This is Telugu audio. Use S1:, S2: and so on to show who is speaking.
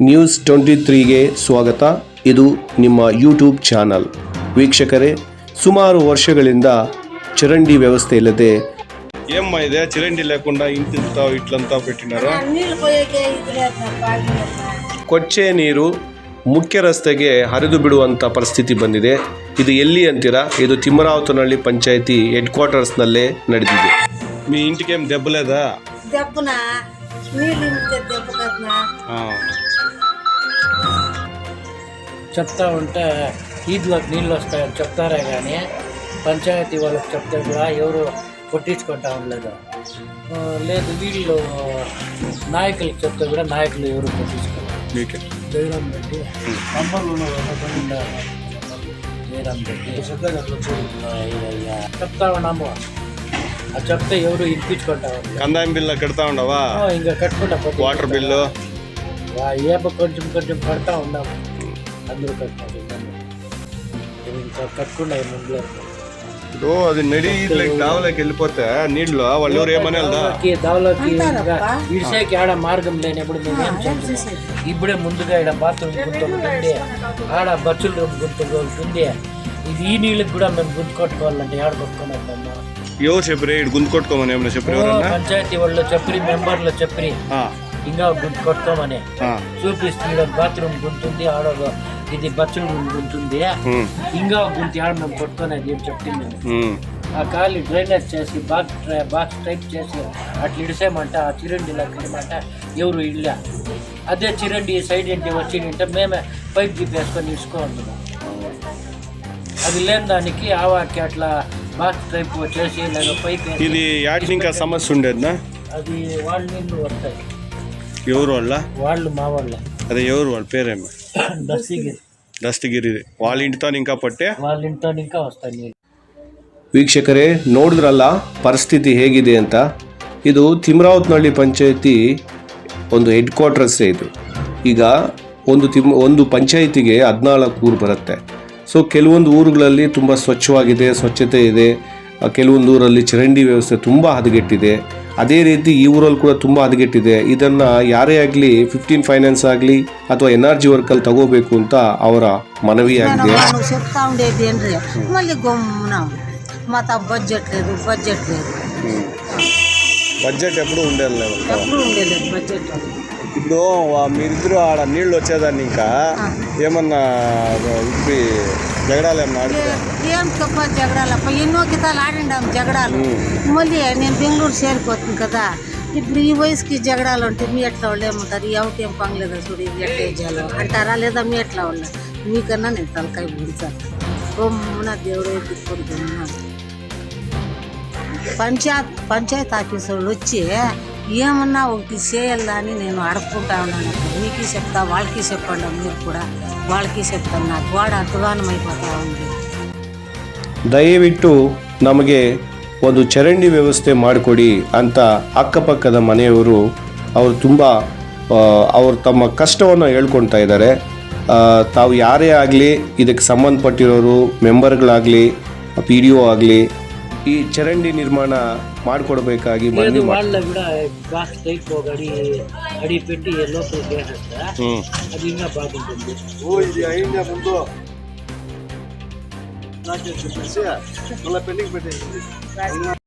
S1: ನ್ಯೂಸ್ ಟ್ವೆಂಟಿ ತ್ರೀಗೆ ಸ್ವಾಗತ ಇದು ನಿಮ್ಮ ಯೂಟ್ಯೂಬ್ ಚಾನಲ್ ವೀಕ್ಷಕರೇ ಸುಮಾರು ವರ್ಷಗಳಿಂದ ಚರಂಡಿ ವ್ಯವಸ್ಥೆ ಇಲ್ಲದೆ
S2: ఏమ్మా ఇదే చిరండి లేకుండా ఇంటింతా ఇట్లంతా పెట్టినారు
S3: నీళ్ళు పోయేకే ఇది లేదు బాగిలేదు
S1: ಕೊಚ್ಚೆ ನೀರು ಮುಖ್ಯ ರಸ್ತೆಗೆ ಹರಿದು ಬಿಡುವಂಥ ಪರಿಸ್ಥಿತಿ ಬಂದಿದೆ ಇದು ಎಲ್ಲಿ ಅಂತೀರಾ ಇದು ತಿಮ್ಮರಾವತನಹಳ್ಳಿ ಪಂಚಾಯಿತಿ ಹೆಡ್ ಕ್ವಾರ್ಟರ್ಸ್ನಲ್ಲೇ ನಡೆದಿದೆ
S2: మీ ఇంటికేం దెబ్బలేదా
S3: దెబ్బన నీళ్ళు ఇంటితే దెబ్బ కదనా
S2: ఆ.
S4: చెప్తా ఉంటే ఈద్లోకి నీళ్ళు వస్తాయని చెప్తారే కానీ పంచాయతీ వాళ్ళకి చెప్తే కూడా ఎవరు కొట్టించుకుంటా ఉండలేదు. లేదు వీళ్ళు నాయకులకు చెప్తే కూడా నాయకులు ఎవరు కొట్టించుకోలేదు.
S2: మీకే.
S4: జయరాం రెడ్డి జయరాం. చెప్తా ఉన్నాము. అది చెప్తే ఎవరు ఇప్పించుకుంటా
S2: కందాయం బిల్ల కడతా ఉండవా?
S4: ఇంకా కట్టుకుంటా
S2: వాటర్ బిల్లు?
S4: ఏప కొంచెం కొంచెం కడతా ఉన్నాము. అందరూ కట్టారు ఇంకా కట్టుకుండా ముందు
S2: ఇప్పుడు అది నడి ఇట్లకి దావలోకి వెళ్ళిపోతే నీళ్ళు వాళ్ళు ఎవరు ఏమని వెళ్దా
S4: దావలోకి. ఇడిసేకి ఆడ మార్గం లేనప్పుడు మేమేం చేస్తాం ఇప్పుడే ముందుగా ఇక్కడ బాత్రూమ్ ఉంది ఆడ బచ్చుల రూమ్ ఉంది ఇది ఈ నీళ్ళకి కూడా మేము గుంత కొట్టుకోవాలంటే ఆడ కొట్టుకొని వద్దమ్మా
S2: ఎవరు చెప్పిరే ఇటు గుంతు కొట్టుకోమని ఏమన్నా చెప్పిన ఎవరన్నా?
S4: పంచాయతీ వాళ్ళు చెప్పి మెంబర్లు చెప్పి ఇంకా గుంత కొట్టుకోమని. చూపిస్తే బాత్రూమ్ గుంతుంది ఆడ ఇది గుంతుంది
S2: ఉమ్,
S4: ఇంకా గుంతి ఆడ మేము కొట్టుకునేది ఏం చెప్పింది. ఆ ఖాళీ డ్రైనేజ్ చేసి బాక్స్ బాక్స్ టైప్ చేసి అట్లా ఇడిసేమంట ఆ చిరండి ఇడమంట ఎవరు ఇళ్ళ? అదే చిరండి సైడ్ ఇంటి వచ్చి ఉంటే మేమే పైప్ తీపేసుకొని ఇడుచుకుంటున్నాం అది లేని దానికి ఆవాకి అట్లా బాక్స్ టైప్ చేసి లేదా పైప్
S2: ఇది ఇంకా సమస్య ఉండేదినా
S4: అది వాళ్ళ నీళ్ళు వస్తాయి.
S2: ఎవరు వాళ్ళ?
S4: వాళ్ళు మా వాళ్ళ.
S2: అదే ఎవరు వాళ్ళ? పేరేమి?
S4: దస్తగిరి
S2: దస్తగిరి వాళ్ళ ఇంటితో ఇంకా పట్టే
S4: వాళ్ళ ఇంట్లో ఇంకా వస్తాయి నీళ్ళు
S1: ವೀಕ್ಷಕರೇ ನೋಡಿದ್ರಲ್ಲ ಪರಿಸ್ಥಿತಿ ಹೇಗಿದೆ ಅಂತ ಇದು ತಿಮ್ರಾವತ್ನಹಳ್ಳಿ ಪಂಚಾಯಿತಿ ಒಂದು ಹೆಡ್ ಕ್ವಾರ್ಟರ್ಸೇ ಇದು ಈಗ ಒಂದು ತಿಮ್ ಒಂದು ಪಂಚಾಯಿತಿಗೆ ಹದಿನಾಲ್ಕು ಊರು ಬರುತ್ತೆ ಸೊ ಕೆಲವೊಂದು ಊರುಗಳಲ್ಲಿ ತುಂಬ ಸ್ವಚ್ಛವಾಗಿದೆ ಸ್ವಚ್ಛತೆ ಇದೆ ಆ, ಕೆಲವೊಂದು ಊರಲ್ಲಿ ಚರಂಡಿ ವ್ಯವಸ್ಥೆ ತುಂಬ ಹದಗೆಟ್ಟಿದೆ ಅದೇ ರೀತಿ ಈ ಊರಲ್ಲಿ ಕೂಡ ತುಂಬ ಹದಗೆಟ್ಟಿದೆ ಇದನ್ನು ಯಾರೇ ಆಗಲಿ ಫಿಫ್ಟೀನ್ ಫೈನಾನ್ಸ್ ಆಗಲಿ ಅಥವಾ ಎನ್ ಆರ್ ಜಿ ವರ್ಕಲ್ಲಿ ತಗೋಬೇಕು ಅಂತ ಅವರ ಮನವಿಯಾಗಿದೆ
S3: నువ్వు చెప్తా ఉండేది ఏంటి మళ్ళీ గమ్మున మాత బడ్జెట్ లేదు బడ్జెట్ లేదు
S2: బడ్జెట్ ఎప్పుడు ఉండేది లేదు
S3: ఎప్పుడు ఉండేలేదు బడ్జెట్
S2: ఇప్పుడు మీరిద్దరు ఆడ నీళ్ళు వచ్చేదాన్ని ఇంకా. ఏమన్నా ఇప్పుడు జగడాలు ఏమన్నా
S3: ఏం చెప్ప జగడాలప్ప ఎన్నో గీతాలు ఆడిండాం జగడాలు. మళ్ళీ నేను బెంగళూరు చేరిపోతుంది కదా. ఇప్పుడు ఈ వయసుకి జగడాలు అంటే మీ ఎట్లా వాళ్ళు ఏమంటారు? ఎవరికి ఏం పనిలేదా చూడు ఇది ఎట్లా చేయాలో. అంటారా లేదా మీ ఎట్లా వాళ్ళు? మీకన్నా నేను తలకాయ పుడతాను గమ్మున దేవుడే గమ్మున పంచాయత్ పంచాయత్ ఆఫీస్ వాళ్ళు వచ్చి ఏమన్నా ఒకటి చేయాలా అని నేను అడుక్కుంటా ఉన్నాను అక్కడ మీకు చెప్తా వాళ్ళకి చెప్పండి మీరు కూడా వాళ్ళకి చెప్తాను నాకు గోడ అధ్వానం అయిపోతా ఉంది
S1: ದಯವಿಟ್ಟು ನಮಗೆ ಒಂದು ಚರಂಡಿ ವ್ಯವಸ್ಥೆ ಮಾಡಿಕೊಡಿ ಅಂತ ಅಕ್ಕಪಕ್ಕದ ಮನೆಯವರು ಅವರು ತುಂಬ ಅವರು ತಮ್ಮ ಕಷ್ಟವನ್ನು ಹೇಳ್ಕೊಳ್ತಾ ಇದ್ದಾರೆ ಆ, ತಾವು ಯಾರೇ ಆಗಲಿ ಇದಕ್ಕೆ ಸಂಬಂಧಪಟ್ಟಿರೋರು ಮೆಂಬರ್ಗಳಾಗಲಿ ಪಿ ಡಿ ಒ ಆಗಲಿ ಈ ಚರಂಡಿ ನಿರ್ಮಾಣ ಮಾಡಿಕೊಡ್ಬೇಕಾಗಿ ಮನವಿ ಮಾಡಿ
S4: ಮಾಡಲ ಬಿಡ ಬಾಸ್ ಲೈಟ್ ಹೋಗಿ ಅಡಿ ಅಡಿ ಪೆಟ್ಟಿ ಎಲ್ಲೋ ಕೇಳಿರುತ್ತೆ
S2: ಹ್ಞೂ
S4: ಅದು ಇನ್ನೂ ಬಾಗಿಲು
S2: ಓ ಇದು ಐದ ಬಂದು ನಾಲ್ಕು ಪೆಂಡಿಂಗ್ ಪೆಟ್ಟಿಗೆ.